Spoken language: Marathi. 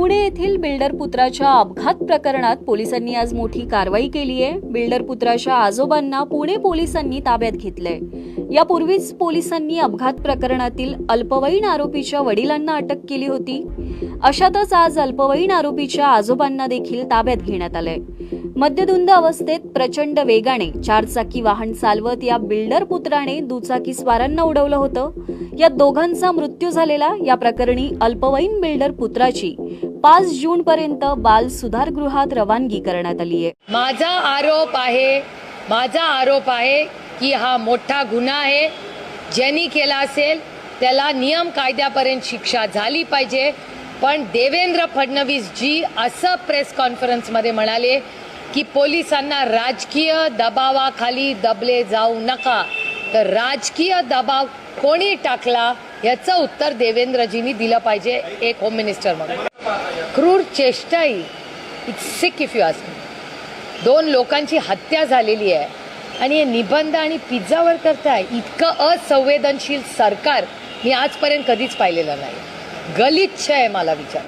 পুড়ে येथील बिल्डर पुत्राच्या अपघात प्रकरणात पोलिसांनी आज मोठी कारवाई केली आहे. बिल्डर पुत्राच्या आजोबांना पुणे पोलिसांनी ताब्यात घेतलंय. यापूर्वीच पोलिसांनी अपघात प्रकरणातील अल्पवयीन आरोपीच्या वडिलांना अटक केली होती. अशातच आज अल्पवयीन आरोपीच्या आजोबांना देखील ताब्यात घेण्यात आलंय. मद्यधुंद अवस्थेत प्रचंड वेगाने चारचाकी वाहन चालवत या बिल्डर पुत्राने दुचाकी स्वारांना उडवलं होतं. या दोघांचा मृत्यू झालेला या प्रकरणी अल्पवयीन बिल्डर पुत्राची पाच जून पर्यंत बाल सुधारगृहात रवानगी करण्यात आली आहे. माझा आरोप आहे माझा आरोप आहे की हा मोठा गुन्हा आहे. ज्यांनी केला असेल त्याला नियम कायद्यापर्यंत शिक्षा झाली पाहिजे. पण देवेंद्र फडणवीस जी असं प्रेस कॉन्फरन्समध्ये म्हणाले की पोलिसांना राजकीय दबावाखाली दबले जाऊ नका. तर राजकीय दबाव कोणी टाकला याचं उत्तर देवेंद्रजींनी दिलं पाहिजे एक होम मिनिस्टर म्हणून. क्रूर चेष्टा ही it's sick if you ask दोन लोकांची हत्या झालेली आहे. आणि हे निबंध आणि पिझ्झावर करताय. इतकं असंवेदनशील सरकार मी आजपर्यंत कधीच पाहिलेलं नाही. गलिच्छ आहे मला विचार.